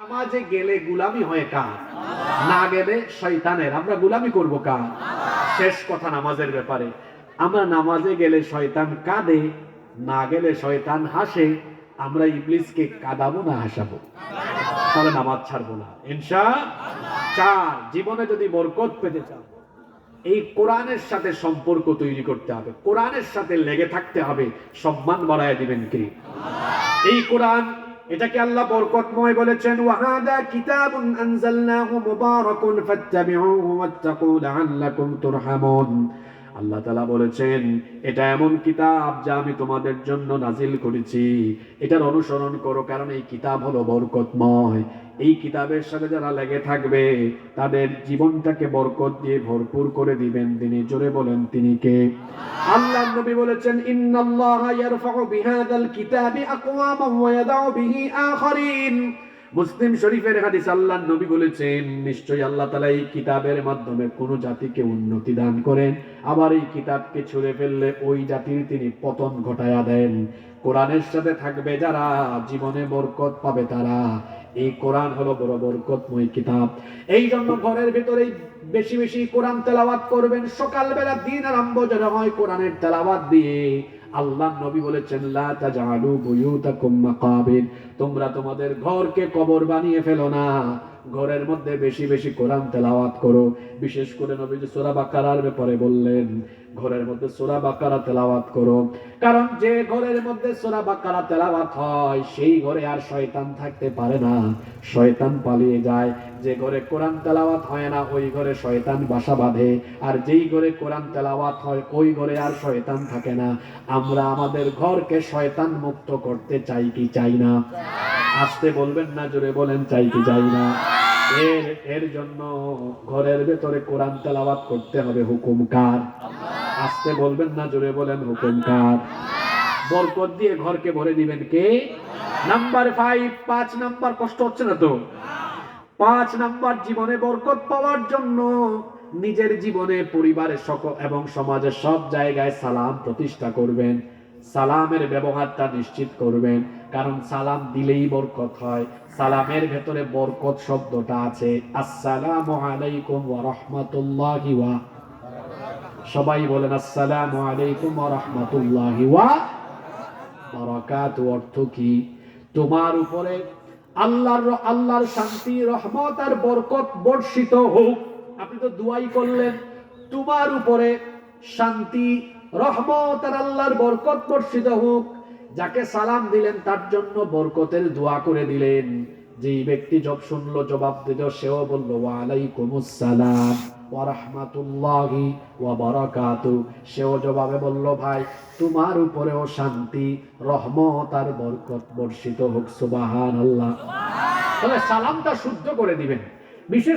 নামাজে গেলে গুলামি হয় কার? না গেলে শয়তানের। আমরা গুলামি করব কার? শেষ কথা নামাজের ব্যাপারে। আমরা নামাজে গেলে শয়তান কাঁদে, না গেলে শয়তান হাসে, আমরা ইবলিসকে কাঁদাবো না হাসাবো। তাহলে নামাজ ছাড়বো না। ইনশা চার, জীবনে যদি বরকত পেতে চাও, এই কোরআনের সাথে সম্পর্ক তৈরি করতে হবে। কোরআনের সাথে লেগে থাকতে হবে। সম্মান বাড়ায় দিবেন কে? এই কোরআন এটাকে আল্লাহ বরকতময় বলেছেন ওয়াহাদা কিতাবুন আনজালনাহু মুবারাকুন ফাত্তাবিউহু ওয়াত্তাকু লাআল্লাকুম তুরহামুন। আল্লাহ তাআলা বলেছেন, এটা এমন কিতাব যা আমি তোমাদের জন্য নাজিল করেছি। এটার অনুসরণ করো, কারণ এই কিতাব হলো বরকতময়। এই কিতাবের সাথে যারা লেগে থাকবে, তাদের জীবনটাকে বরকত দিয়ে ভরপুর করে দিবেন। তিনি জোরে বলেন, তিনি কে? আল্লাহ নবী বলেছেন, ইন্নাল্লাহা ইয়ারফাউ বিহাদাল কিতাবি আকওয়ামান ওয়া ইয়াদাউ বিহি আখারিন। মুসলিম শরীফের হাদিস আল্লাহ নবী বলেছেন, নিশ্চয়ই আল্লাহ তাআলা এই কিতাবের মাধ্যমে কোন জাতিকে উন্নতি দান করেন। আবার এই কিতাবকে ছুঁড়ে ফেললে ওই জাতির তিনি পতন ঘটায়া দেন। কোরআনের সাথে থাকবে যারা, জীবনে বরকত পাবে তারা। এই কোরআন হলো বড় বরকতময় কিতাব। এই জন্য ঘরের ভিতরেই বেশি বেশি কোরআন তেলাওয়াত করবেন। সকালবেলা দিন আরম্ভ যেন হয় কোরআনের তেলাওয়াত দিয়ে। আল্লাহ নবী বলেছেন তোমরা তোমাদের ঘরকে কবর বানিয়ে ফেলো না। ঘরের মধ্যে বেশি বেশি কোরআন তেলাওয়াত করো। বিশেষ করে নবী যে সূরা বাকারার ব্যাপারে বললেন, ঘরের মধ্যে সূরা বাকারা তেলাওয়াত করো। কারণ যে ঘরের মধ্যে সূরা বাকারা তেলাওয়াত হয়, সেই ঘরে আর শয়তান থাকতে পারে না। শয়তান পালিয়ে যায়। যে ঘরে কোরআন তেলাওয়াত হয় না, ওই ঘরে শয়তান বাসা বাঁধে। আর যেই ঘরে কোরআন তেলাওয়াত হয়, ওই ঘরে আর শয়তান থাকে না। আমরা আমাদের ঘরকে শয়তান মুক্ত করতে চাই কি চাই না? আসতে বলবেন না, জোরে বলেন চাই কি চাই না। এর এর জন্য ঘরের ভেতরে কোরআন তেলাওয়াত করতে হবে, হুকুম কার? আসতে বলবেন না, জোরে বলেন, হুকুম কার? বরকত দিয়ে ঘরকে ভরে দিবেন কে? নাম্বার ফাইভ পাঁচ নাম্বার, কষ্ট হচ্ছে না তো? পাঁচ নাম্বার, জীবনে বরকত পাওয়ার জন্য নিজের জীবনে পরিবারের সকল এবং সমাজের সব জায়গায় সালাম প্রতিষ্ঠা করবেন। সালামের ব্যবহারটা নিশ্চিত করবেন, কারণ সালাম দিলেই বরকত হয়। সালামের ভেতরে বরকত শব্দটা আছে, আসসালামু আলাইকুম ওয়া রাহমাতুল্লাহি ওয়া সবাই বলেন আসসালামু আলাইকুম ওয়া রাহমাতুল্লাহি ওয়া বারাকাতু অর্থ কি? তোমার উপরে আল্লাহর আল্লাহর শান্তি, রহমত আর বরকত বর্ষিত হোক। আপনি তো দুয়াই করলেন। তোমার উপরে শান্তি রহমত আর আল্লাহর বরকত বর্ষিত হোক, যাকে সালাম দিলেন তার জন্য বরকতের দোয়া করে দিলেন। যেই ব্যক্তি জব শুনলো, জবাব দিল, সেও বলল ওয়ালাইকুম আসসালাম ওয়া রাহমাতুল্লাহি ওয়া বারাকাতু সেও জবাবে বলল, ভাই, তোমার উপরেও শান্তি, রহমত আর বরকত বর্ষিত হোক, সুবহানাল্লাহ। তাহলে সালামটা শুদ্ধ করে দিবেন। বিশেষ